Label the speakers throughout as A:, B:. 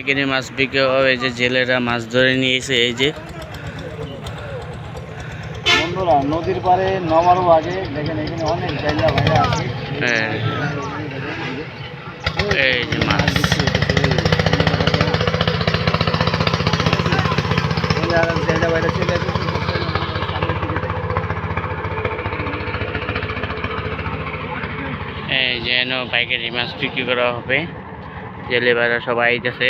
A: এখানে মাছ বিক্রি এই যে জেলেরা মাছ ধরে নিয়েছে এই যে।
B: বন্ধুরা নদীর পাড়ে নামারও আগে দেখেন এখানে অনেক জায়গা ভাইরা আছে।
A: হ্যাঁ, এই যে মাছ।
B: জায়গা বাইরে চলে আসে
A: এই যে এন পাইকারি মাছ বিক্রি করা হবে। জেলেবারা সবাই আইতেছে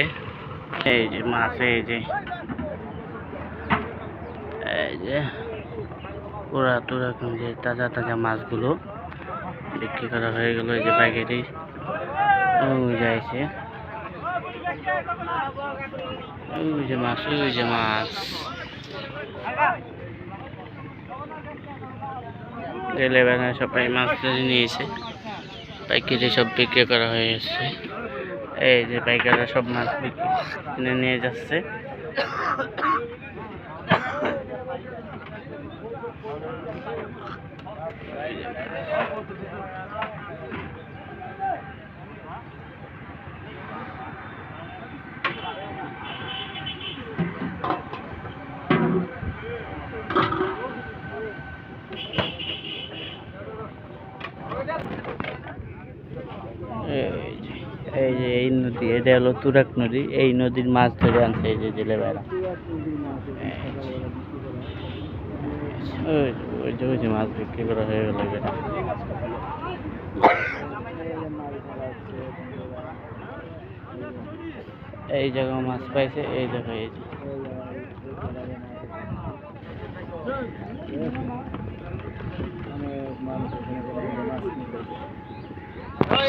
A: এই যে মাছ, এই যে। এই যে পুরা তুরা যে তাজা তাজা মাছগুলো বিক্রি করা হয়ে গেল এই যে পাইকারি ওই যাইছে ওই যে মাছ, ওই যে মাছ। জেলেবারা সবাই মাছ ধরে নিয়েছে পাইকারি সব বিক্রি করা হয়ে গেছে। এই যে পাইকাররা সব মাছ বিক্রি কিনে নিয়ে যাচ্ছে। এই এই যে এই নদী, এটা হলো তুরাক নদী। এই নদীর মাছ ধরে আনছে এই যে জেলে বেড়া ওই যে- মাছ বিক্রি করা হয়ে গেল এখানে। এই জায়গায় মাছ পাইছে, এই দেখো এই